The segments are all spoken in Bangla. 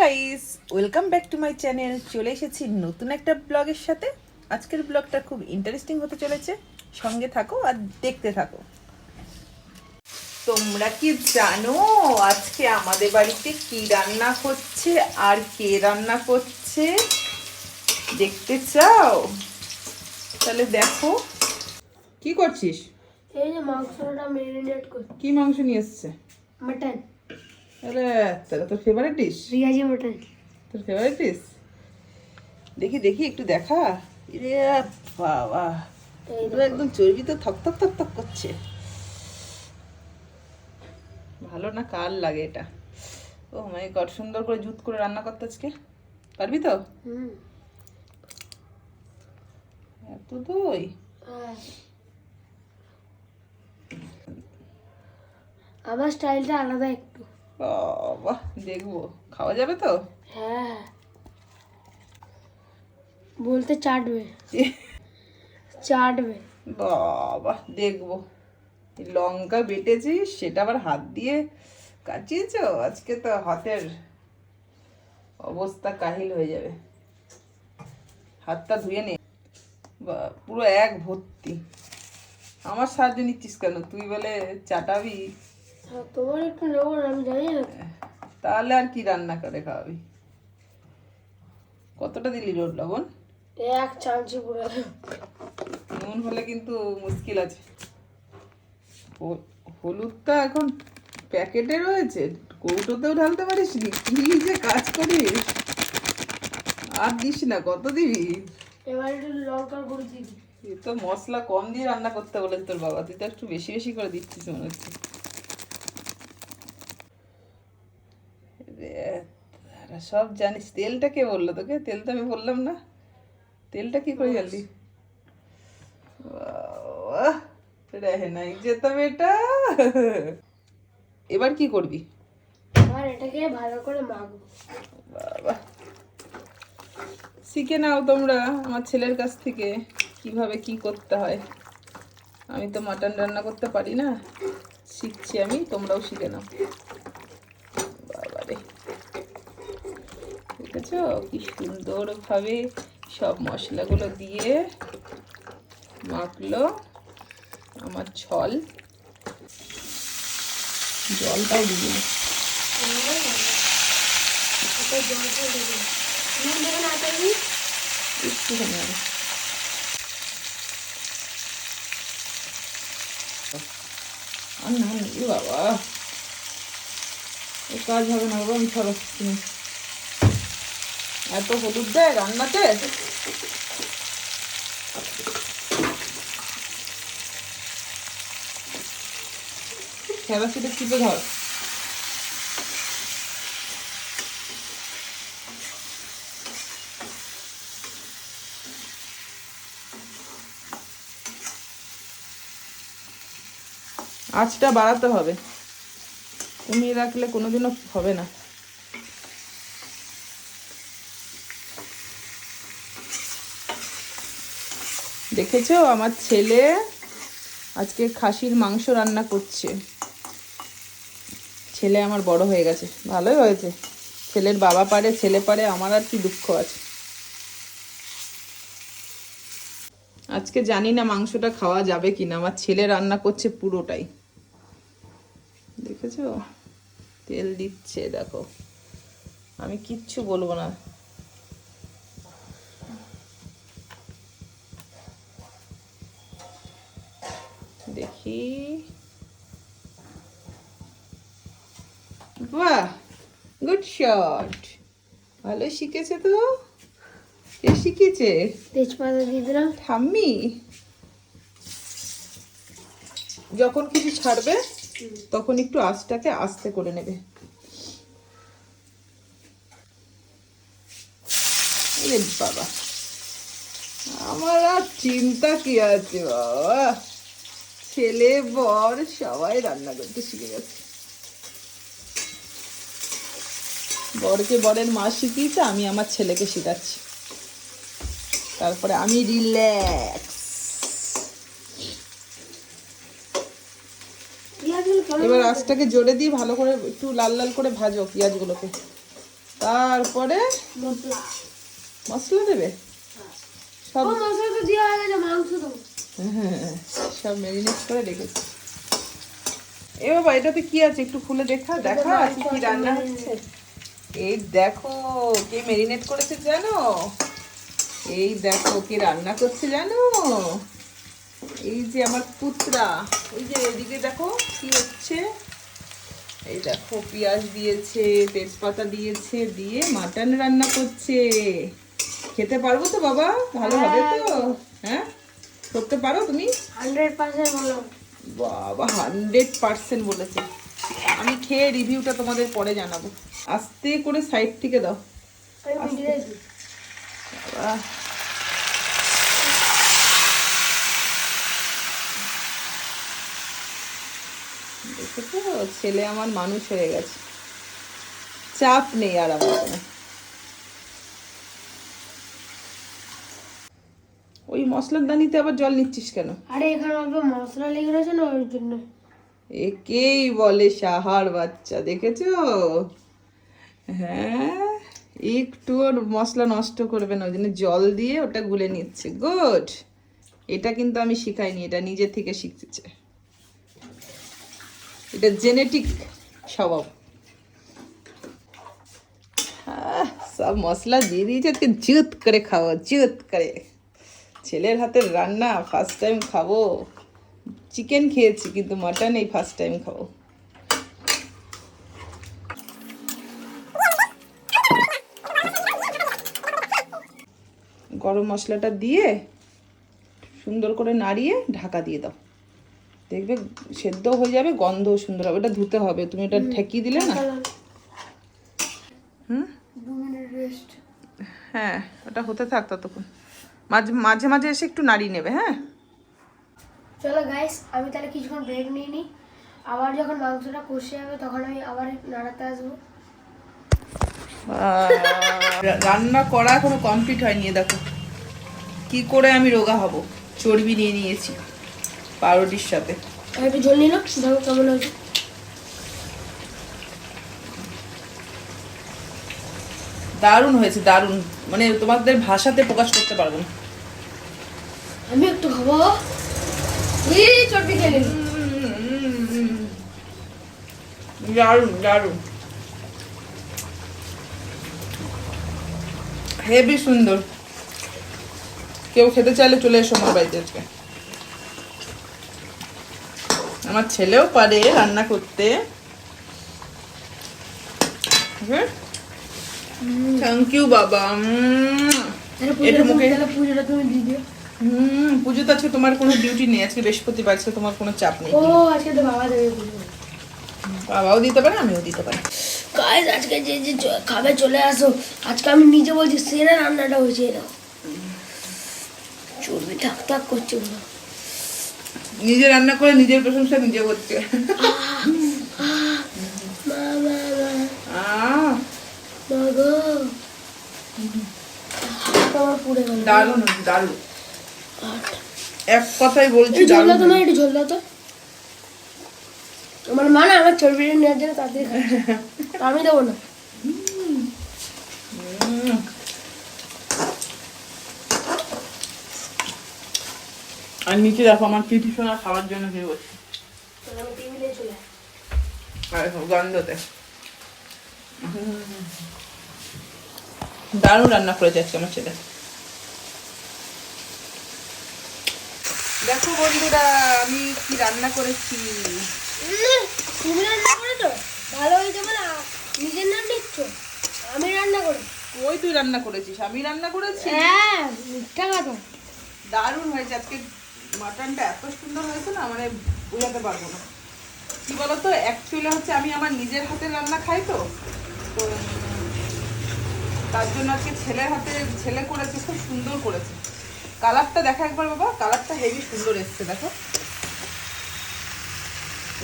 Guys welcome back to my channel চলে এসেছি নতুন একটা ব্লগের সাথে। আজকের ব্লগটা খুব ইন্টারেস্টিং হতে চলেছে। সঙ্গে থাকো আর দেখতে থাকো। তোমরা কি জানো আজকে আমাদের বাড়িতে কি রান্না হচ্ছে আর কে রান্না করছে? দেখতে চাও? তাহলে দেখো। কি করছিস? এই যে মাংসটা ম্যারিনেট করছি কি মাংস নিয়ে এসছে? মাটন আরে তাহলে তোর ফেভারিট ডিশ রিয়াজি মাটন তোর ফেভারিট ডিশ দেখি দেখি একটু দেখা। রে বাবা। পুরো একদম চর্বি তো থক থক থক থক করছে। ভালো না কাল লাগে এটা? ও মাই গড সুন্দর করে জুত করে রান্না করতে আজকে। পারবি তো? এত দই। আমার স্টাইলটা আলাদা একটু বাবা দেখব। খাওয়া যাবে তো? হ্যাঁ। বলতে চাটবে। চাটবে। বাবা দেখব। লঙ্কা বেটেছিস সেটা আবার হাত দিয়ে কাচিয়েছ? আজকে তো হাতের অবস্থা কাহিল হয়ে যাবে। হাতটা ধুয়ে নে। পুরো এক ভর্তি। আমার সাহায্য নিচ্ছিস কেন? তুই বলে চাটাবি? তোমার একটু আমি জানি না। তাহলে আর কি রান্না করে খাওয়াবি? কতটা দিলি রোদ লবণ? এক চামচি পুরো। নুন হলে কিন্তু মুশকিল আছে। হলুদটা এখন প্যাকেটে রয়েছে কৌটোতেও ঢালতে পারিস নি? কি যে কাজ করিস? আর দিস না কত দিবি? এবার একটু লঙ্কার গুঁড়ো দিয়ে তো মশলা কম দিয়ে রান্না করতে বলে তোর বাবা তুই তো একটু বেশি বেশি করে দিচ্ছিস মনে হচ্ছে রে, তারা সব জানিস তেলটা কে বলল তোকে? তেল তো আমি বললাম না। তেলটা কি করে জানলি? রেহে নাই যেতাম এটা। এবার কি করবি? আর এটাকে ভালো করে মাখবো। বাবা। শিখে নাও তোমরা আমার ছেলের কাছ থেকে কীভাবে কি করতে হয়। আমি তো মাটন রান্না করতে পারি না। শিখছি আমি তোমরাও শিখে নাও। দেখেছ কি সুন্দরভাবে সব মশলাগুলো দিয়ে মাখলো। আমার ছল। জলটাও দিয়ে আর। না বাবা। কাজ হবে না বাবা আমি তুমি এত হলুদ দেয় রান্নাতে? খেলাচিটা চিপে ধর। আঁচটা বাড়াতে হবে। কমিয়ে রাখলে কোনোদিনও হবে না। দেখেছ? আমার ছেলে আজকে খাসির মাংস রান্না করছে। ছেলে আমার বড় হয়ে গেছে। ভালোই হয়েছে। ছেলের বাবা পারে, ছেলে পারে, আমার আর কি দুঃখ আছে। আজকে জানি না মাংসটা খাওয়া যাবে কিনা। আমার ছেলে রান্না করছে পুরোটাই। দেখেছ? তেল দিচ্ছে, দেখো। আমি কিচ্ছু বলব না। দেখি বাহ গুড শট ভালো শিখেছে তো? কে শিখেছে? তেজপাতা দিয়ে দিলাম। ঠাম্মি? যখন কিছু ছাড়বে তখন একটু আঁচটাকে আস্তে করে নেবে। বাবা আমার আর চিন্তা কি আছে বাবা? ছেলে বর সবাই রান্না করতে শিখে গেছে। বরকে বরের মা শিখিয়েছে আমি আমার ছেলেকে শিখাচ্ছি। তারপরে আমি রিল্যাক্স এবার আঁচটাকে জোরে দিয়ে ভালো করে একটু লাল লাল করে ভাজো পেঁয়াজগুলোকে। তারপরে মশলা। দেবে? সব মশলা তো দেওয়া হয়ে গেছে মাংস হ্যাঁ, সব ম্যারিনেট করে রেখেছি। এ বাবা এটাতে কি আছে? একটু খুলে দেখা দেখা আজকে কি রান্না হচ্ছে? এই দেখো কে ম্যারিনেট করেছে জানো? এই দেখো কে রান্না করছে জানো? এই যে আমার পুত্রা। ওই যে এদিকে দেখো কি হচ্ছে? এই দেখো পেঁয়াজ দিয়েছে তেজপাতা দিয়েছে দিয়ে মাটন রান্না করছে। খেতে পারব তো বাবা? ভালো হবে তো? হ্যাঁ? করতে পারো তুমি? হান্ড্রেড পার্সেন্ট বললাম বাবা হান্ড্রেড পার্সেন্ট বলেছে। আমি খেয়ে রিভিউটা তোমাদের পরে জানাব। আস্তে করে সাইড থেকে দাও। দেখেছ? ছেলে আমার মানুষ হয়ে গেছে। চাপ নেই আর আমার কোনো। ওই মশলার দানিতে আবার জল নিচ্ছিস কেন? আরে এখানে অল্প মশলা লেগে রয়েছে না ওর জন্য। একেই বলে সাহার বাচ্চা দেখেছ? হ্যাঁ একটু ওর মশলা নষ্ট করবে না ওই জন্য জল দিয়ে ওটা গুলে নিচ্ছে। গুড। এটা কিন্তু আমি শিখাইনি এটা নিজে থেকে শিখতেছে। এটা জেনেটিক স্বভাব। সব মশলা দিয়ে দিয়েছে আজকে জুত করে খাওয়া জুত করে। ছেলের হাতের রান্না ফার্স্ট টাইম খাব। চিকেন খেয়েছি কিন্তু মাটন এই ফার্স্ট টাইম খাব। গরম মশলাটা দিয়ে সুন্দর করে নাড়িয়ে ঢাকা দিয়ে দাও। দেখবে সেদ্ধ হয়ে যাবে গন্ধও সুন্দর হবে। এটা ধুতে হবে। তুমি এটা ঠেকিয়ে দিলে না? হুম? হ্যাঁ ওটা হতে থাক ততক্ষণ। মাঝে মাঝে মাঝে এসে একটু নাড়িয়ে নেবে হ্যাঁ? চলো গাইস আমি তাহলে কিছুক্ষণ ব্রেক নিয়ে নিই। আবার যখন মাংসটা কষে যাবে তখন আমি আবার নাড়াতে আসব। রান্না করা এখনও কমপ্লিট হয়নি দেখো। কি করে আমি রোগা হব? চর্বি নিয়ে নিয়েছি পাউরুটির সাথে। একটু জল নিলাম দেখো কেমন হয়েছে। দারুণ হয়েছে দারুণ। মানে তোমাদের ভাষাতে প্রকাশ করতে পারব না। আমি একটু খাব। এই খেলে দারুণ দারুণ। হেভি সুন্দর। কেউ খেতে চাইলে চলে এসো আমার বাড়িতে আজকে। আমার ছেলেও পারে রান্না করতে। থ্যাংক ইউ বাবা। এটা পুজোটা মুখে- পুজোটা তুমি দিয়ে হুম পুজোতে আজকে তোমার কোনো ডিউটি নেই আজকে বৃহস্পতিবার আজকে তোমার কোনো চাপ নেই। ও আজকে তো বাবা দেবে পুজো। বাবাও দিতে পারে আমিও দিতে পারি। গাইস আজকে যে যে খাবে চলে আসো। আজকে আমি নিজে বলছি সেরা রান্নাটা হয়েছে এরা চর্বি থাক থাক করছে নিজে রান্না করে নিজের প্রশংসা নিজে করছে। দারুণ দারুণ। এক কথাই বলছি ঝোল তো মা একটু ঝোল তো আমার মা না আমার চর্বিটা নেওয়ার জন্য তাড়াতাড়ি আমি দেবো না। আর নিচে দেখো আমার চিঠি শোনা খাওয়ার জন্য কি দেখো, গন্ধতে। দারুণ রান্না করেছে আজকে আমার ছেলে। দেখো বন্ধুরা আমি কি রান্না করেছি? তুমি রান্না করেছ? ভালো হয়েছে বলে নিজের নাম নিচ্ছ? আমি রান্না করি ওই তুই রান্না করেছিস আমি রান্না করেছি? হ্যাঁ মিথ্যা কথা। দারুণ হয়েছে আজকে মাটনটা এত সুন্দর হয়েছে না মানে বোঝাতে পারব না। কি বলতো অ্যাকচুয়ালি হচ্ছে আমি আমার নিজের হাতে রান্না খাই তো তো তার জন্য আজকে ছেলের হাতে ছেলে করেছে খুব সুন্দর করেছে। কালারটা দেখা একবার বাবা কালারটা হেভি সুন্দর এসছে দেখো।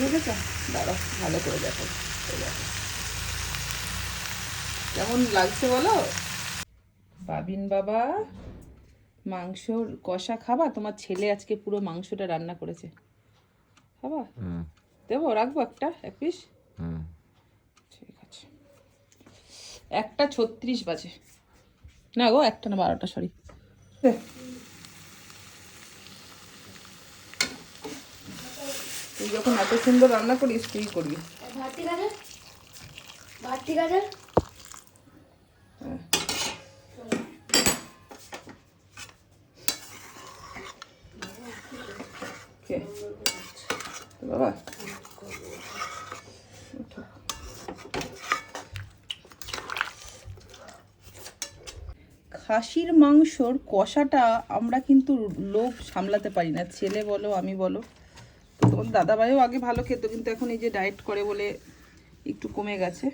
বুঝেছ দাঁড়াও ভালো করে দেখো। দেখো। কেমন লাগছে বলো? বাবিন বাবা মাংস কষা খাবা? তোমার ছেলে আজকে পুরো মাংসটা রান্না করেছে। খাবা? দেবো রাখব একটা এক পিস? ঠিক আছে। একটা ছত্রিশ বাজে। না গো একটা না বারোটা সরি তুই যখন এত সুন্দর রান্না করিস তুই করবি? বাবা? খাসির মাংসর কষাটা আমরা কিন্তু লোভ সামলাতে পারি না। ছেলে বলো আমি বলো। তোমার দাদাভাইও আগে ভালো খেত, কিন্তু এখন এই যে ডায়েট করে বলে একটু কমে গেছে।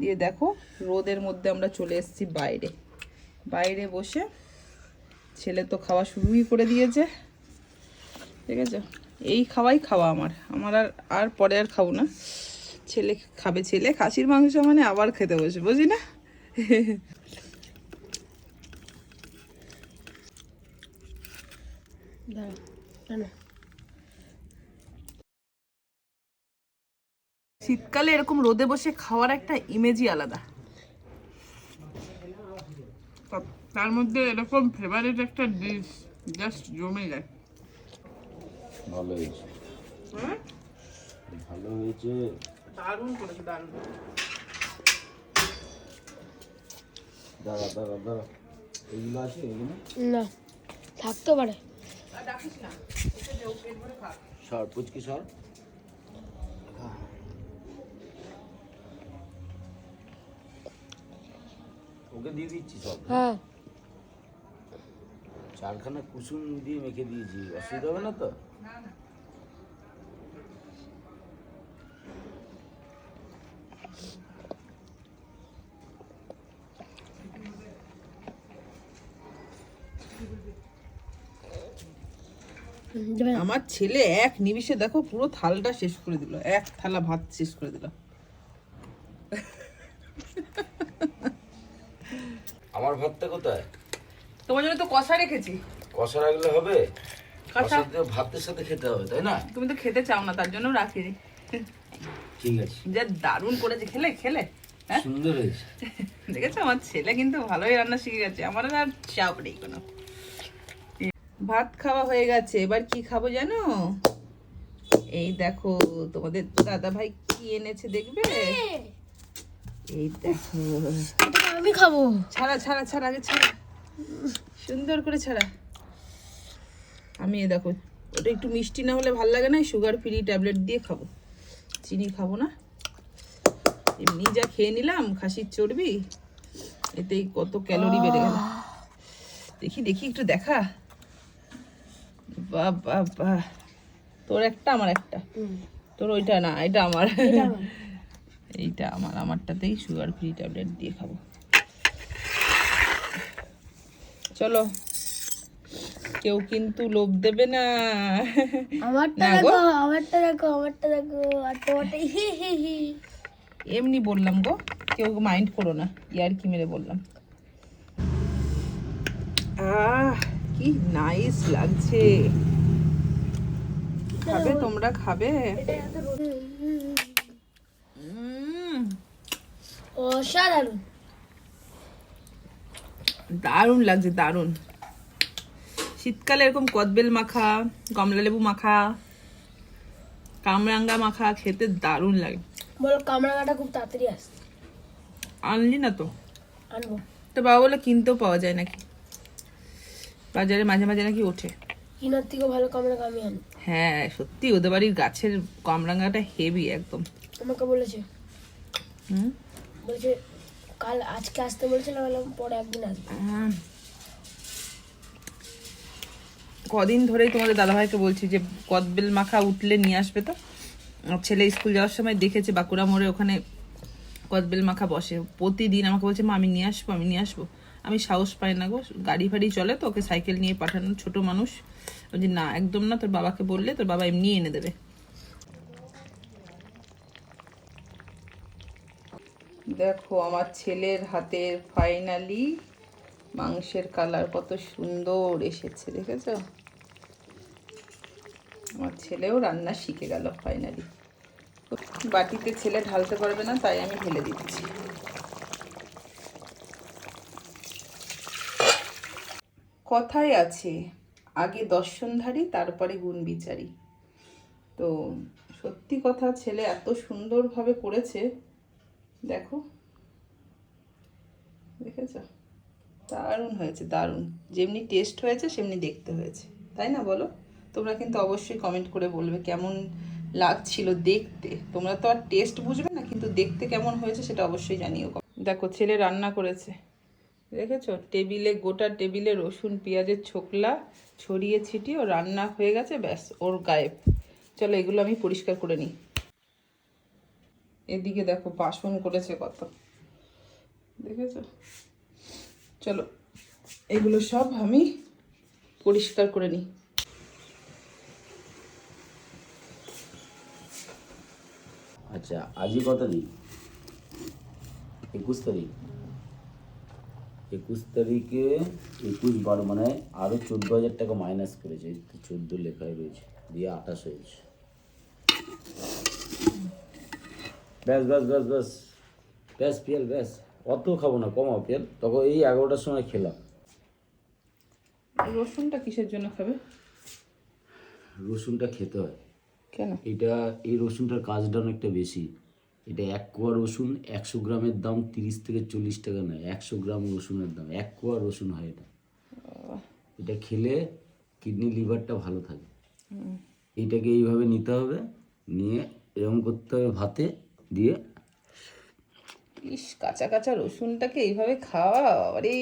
দিয়ে দেখো, রোদের মধ্যে আমরা চলে এসেছি বাইরে। বাইরে বসে ছেলে তো খাওয়া শুরুই করে দিয়েছে। ঠিক আছে? এই খাওয়াই খাওয়া আমার। আমার আর আর পরে আর খাব না। ছেলে খাবে ছেলে, খাসির মাংস মানে আবার খেতে বসে বুঝি না? দাঁড়া। শীতকালে এরকম রোদে বসে খাওয়ার একটা ইমেজই আলাদা। তার মধ্যে এরকম ফেভারিট একটা ডিশ জাস্ট জমে যায়। ভালো হয়েছে। হ্যাঁ? ভালো হয়েছে। দারুণ করেছে দারুণ। দাঁড়া দাঁড়া দাঁড়া। এইগুলো আছে এগুলো না থাকতেও পারে। আর ডাকিস না এসে যে পেট ভরে খা। সর পুচকি সর। ওকে দিয়ে দিচ্ছি সব। হ্যাঁ। চারখানা কুসুম দিয়ে মেখে দিয়েছি অসুবিধা হবে না তো? আমার ছেলে এক নিমিষে দেখো পুরো থালটা শেষ করে দিল এক থালা ভাত শেষ করে দিল। আমার ভাতটা কোথায়? তোমার জন্য তো কষা রেখেছি। কষা রাখলে হবে? কষা? ভাতের সাথে খেতে হবে তাই না? তুমি তো খেতে চাও না তার জন্য রাখিনি। ঠিক আছে। যা দারুণ করেছে খেলে খেলে হ্যাঁ? সুন্দর হয়েছে। দেখেছ? আমার ছেলে কিন্তু ভালোই রান্না শিখে গেছে আমার আর চাপ নেই কোনো। ভাত খাওয়া হয়ে গেছে এবার কি খাব জানো? এই দেখো তোমাদের দাদা ভাই কি এনেছে দেখবে? এই দেখো। আমি খাব। ছাড়া ছাড়া ছাড়া আগে ছাড়া। সুন্দর করে ছাড়া। আমি এ দেখো ওটা একটু মিষ্টি না হলে ভালো লাগে না সুগার ফ্রি ট্যাবলেট দিয়ে খাব। চিনি খাব না। এমনি যা খেয়ে নিলাম খাসির চর্বি এতেই কত ক্যালোরি বেড়ে গেল। দেখি দেখি একটু দেখা। বা বাহ তোর একটা আমার একটা। তোর ওইটা না এটা আমার। এটা আমার। এইটা আমার আমারটাতেই সুগার ফ্রি ট্যাবলেট দিয়ে খাব। চলো কেউ কিন্তু লোভ দেবে না। আমারটা। দেখো আমারটা দেখো আমারটা দেখো আর তোমারটা হি হি হি। এমনি বললাম গো কেউ মাইন্ড করো না ইয়ার কি মেরে বললাম। আহ কি নাইস লাগছে। খাবে তোমরা খাবে এটা এত রোদ- উম, অসাধারণ। দারুণ লাগছে দারুণ। শীতকালে এরকম কদবেল মাখা কমলা লেবু মাখা কামরাঙ্গা মাখা খেতে দারুণ লাগে। বলো কামরাঙাটা খুব তাড়াতাড়ি আসছে আনলি না তো? আনব। তো বাবা বলে কিনতেও পাওয়া যায় নাকি? বাজারে মাঝে মাঝে নাকি ওঠে। কিনার থেকেও ভালো কামরাঙা আমি আনি হ্যাঁ সত্যি ওদের বাড়ির গাছের কামরাঙ্গাটা হেভি একদম। আমাকে বলেছে। হুম? বলেছে, কাল আজকে আসতে বলেছিল বললাম পরে একদিন আসবে। কদিন ধরেই তোমাদের দাদাভাইকে বলছি যে, কদবেল মাখা উঠলে নিয়ে আসবে তো? ছেলে স্কুল যাওয়ার সময় দেখেছে, বাঁকুড়া মোড়ে ওখানে কদবেল মাখা বসে। প্রতিদিন আমাকে বলছে, মা, আমি নিয়ে আসব, আমি নিয়ে আসব। আমি সাহস পাই না গো। গাড়ি ফাড়ি চলে তো, ওকে সাইকেল নিয়ে পাঠানো, ছোট মানুষ। বলছি, না, একদম না, তোর বাবাকে বললে তোর বাবা এমনি এনে দেবে। দেখো, আমার ছেলের হাতের ফাইনালি মাংসের কালার কত সুন্দর এসেছে, দেখেছ? আমার ছেলেও রান্না শিখে গেল ফাইনালি বাটিতে ছেলে ঢালতে পারবে না, তাই আমি ঢেলে দিচ্ছি। কথায় আছে, আগে দর্শনধারী তারপরে গুণ বিচারী। তো সত্যি কথা, ছেলে এত সুন্দরভাবে করেছে দেখো। দেখেছ? দারুণ হয়েছে, দারুণ। যেমনি টেস্ট হয়েছে, সেমনি দেখতে হয়েছে। তাই না বলো? তোমরা কিন্তু অবশ্যই কমেন্ট করে বলবে কেমন লাগছিল দেখতে। তোমরা তো আর টেস্ট বুঝবে না, কিন্তু দেখতে কেমন হয়েছে সেটা অবশ্যই জানিও। দেখো, ছেলে রান্না করেছে। দেখেছ? টেবিলে, গোটা টেবিলে রসুন, পেঁয়াজের ছোকলা, ছড়িয়ে ছিটিয়ে ও রান্না হয়ে গেছে, ব্যাস, ওর গায়েব। চলো, এগুলো আমি পরিষ্কার করে নিই। এদিকে দেখো বাসন করেছে কত। দেখেছ? চলো, এগুলো সব আমি পরিষ্কার করে নিই। আচ্ছা আজই কত তারিখ? একুশ তারিখ। একুশ তারিখে একুশ বারো মানে আরও চোদ্দ হাজার টাকা মাইনাস করেছে চোদ্দ লেখায় রয়েছে, দিয়ে আঠাশ হয়েছে। ব্যাস ব্যাস ব্যাস ব্যাস। ব্যাস পিয়াল ব্যাস। অত খাব না কমাও পিয়াল। তখন এই এগারোটার সময় খেলাম। রসুনটা কিসের জন্য খাবে? রসুনটা খেতে হয়। কেন? এটা এই রসুনটার কাজটা অনেকটা বেশি। এটা এক কোয়া রসুন একশো গ্রামের দাম তিরিশ থেকে চল্লিশ টাকা নয়। একশো গ্রাম রসুনের দাম। এক কোয়া রসুন হয় এটা। এটা খেলে কিডনি লিভারটা ভালো থাকে। এইটাকে এইভাবে নিতে হবে। নিয়ে এরকম করতে হবে ভাতে। দিয়ে ইস কাঁচা কাঁচা রসুনটাকে এইভাবে খাওয়া আরে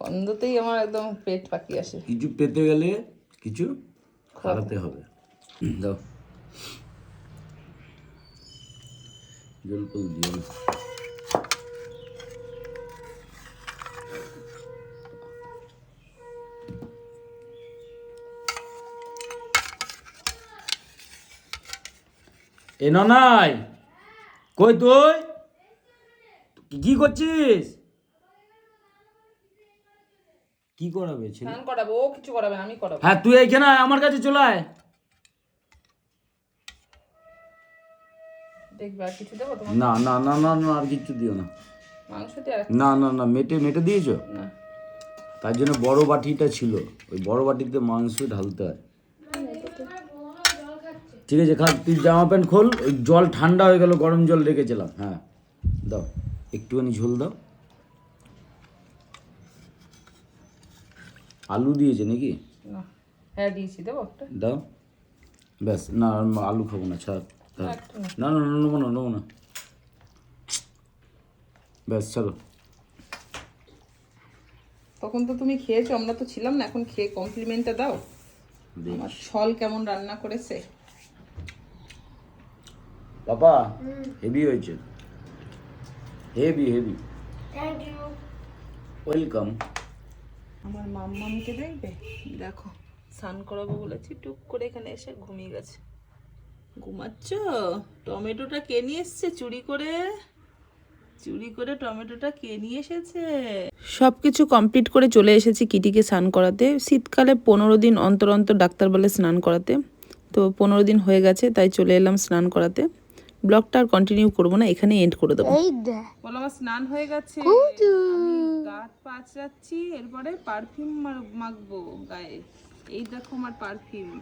গন্ধতেই আমার একদম পেট পাকি আসে। কিছু পেতে গেলে কিছু খাওয়াতে হবে। দাও। জল দিও। এ ননাই কই তুই? কি করছিস? কি করাবে ছেলে? স্নান করাবো ও কিছু করাবে আমি করাবো। হ্যাঁ তুই এইখানে আয়, আমার কাছে চলে আয়। দেখবে আর কিছু দেবো তোমার না না না না না আর কিচ্ছু দিও না। মাংস দিয়ে না না না মেটে মেটে দিয়েছ? না। তার জন্য বড় বাটিটা ছিল। ওই বড় বাটিতে মাংস ঢালতে হয়। ঠিক আছে খা তুই জামা প্যান্ট খোল জল ঠান্ডা হয়ে গেল গরম জল রেখেছিলাম হ্যাঁ। দাও একটুখানি ঝোল দাও। আলু দিয়েছে নাকি? হ্যাঁ দিয়েছি দেবো দাও। ব্যাস না আলু খাব না ছাড়। না। না না নেব না নেব না। ব্যাস চলো। তখন তো তুমি খেয়েছো আমরা তো ছিলাম না এখন খেয়ে কমপ্লিমেন্টটা দাও। আমার ছল কেমন রান্না করেছে। বাবা হেভি হয়েছে। Heavy heavy. Thank you welcome আমার মাম্মা মাম্মামকে দেখবে? দেখো স্নান করাবো বলেছি টুক করে এখানে এসে ঘুমিয়ে গেছে। ঘুমাচ্ছ? টমেটোটা কে নিয়ে এসছে চুরি করে? চুরি করে টমেটোটা কে নিয়ে এসেছে? সব কিছু কমপ্লিট করে চলে এসেছি কিটিকে স্নান করাতে। শীতকালে পনেরো দিন অন্তর অন্তর ডাক্তার বলে স্নান করাতে। তো পনেরো দিন হয়ে গেছে তাই চলে এলাম স্নান করাতে। ব্লগটা আর কন্টিনিউ করব না এখানে এন্ড করে দেবো। এই দে বলো আমার স্নান হয়ে গেছে। আমি গাত পাচড়াচ্ছি এরপরে পারফিউম মাখবো গায়ে। এই দেখো আমার পারফিউম